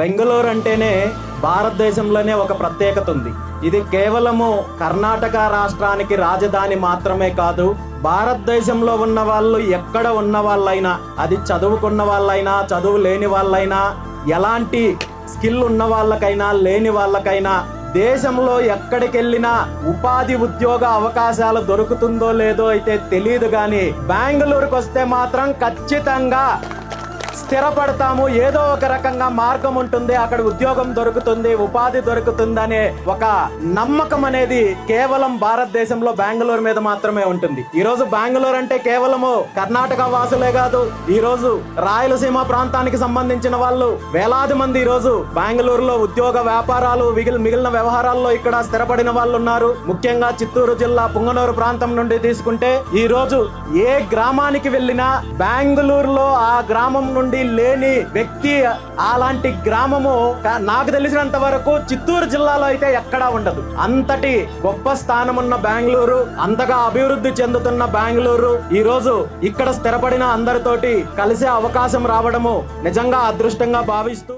బెంగళూరు అంటేనే భారతదేశంలోనే ఒక ప్రత్యేకత ఉంది. ఇది కేవలము కర్ణాటక రాష్ట్రానికి రాజధాని మాత్రమే కాదు భారతదేశంలో ఉన్న వాళ్ళు ఎక్కడ ఉన్న వాళ్ళైనా అది చదువుకున్న వాళ్ళైనా చదువు లేని వాళ్ళైనా ఎలాంటి స్కిల్ ఉన్న వాళ్ళకైనా లేని వాళ్ళకైనా దేశంలో ఎక్కడికెళ్ళినా ఉపాధి ఉద్యోగ అవకాశాలు దొరుకుతుందో లేదో అయితే తెలియదు కానీ బెంగళూరుకు వస్తే మాత్రం ఖచ్చితంగా స్థిరపడతాము. ఏదో ఒక రకంగా మార్గం ఉంటుంది. అక్కడ ఉద్యోగం దొరుకుతుంది ఉపాధి దొరుకుతుందనే ఒక నమ్మకం అనేది కేవలం భారతదేశంలో బెంగళూరు మీద మాత్రమే ఉంటుంది. ఈ రోజు బెంగళూరు అంటే కేవలము కర్ణాటక వాసులే కాదు. ఈ రోజు రాయలసీమ ప్రాంతానికి సంబంధించిన వాళ్ళు వేలాది మంది ఈ రోజు బెంగళూరులో ఉద్యోగ వ్యాపారాలు మిగిలిన మిగిలిన వ్యవహారాల్లో ఇక్కడ స్థిరపడిన వాళ్ళు ఉన్నారు. ముఖ్యంగా చిత్తూరు జిల్లా పుంగనూరు ప్రాంతం నుండి తీసుకుంటే ఈ రోజు ఏ గ్రామానికి వెళ్ళినా బెంగళూరులో ఆ గ్రామం నుండి లేని వ్యక్తి అలాంటి గ్రామము నాకు తెలిసినంత వరకు చిత్తూరు జిల్లాలో అయితే ఎక్కడా ఉండదు. అంతటి గొప్ప స్థానం ఉన్న బెంగళూరు అంతగా అభివృద్ధి చెందుతున్న బెంగళూరు ఈ రోజు ఇక్కడ స్థిరపడిన అందరితోటి కలిసే అవకాశం రావడము నిజంగా అదృష్టంగా భావిస్తూ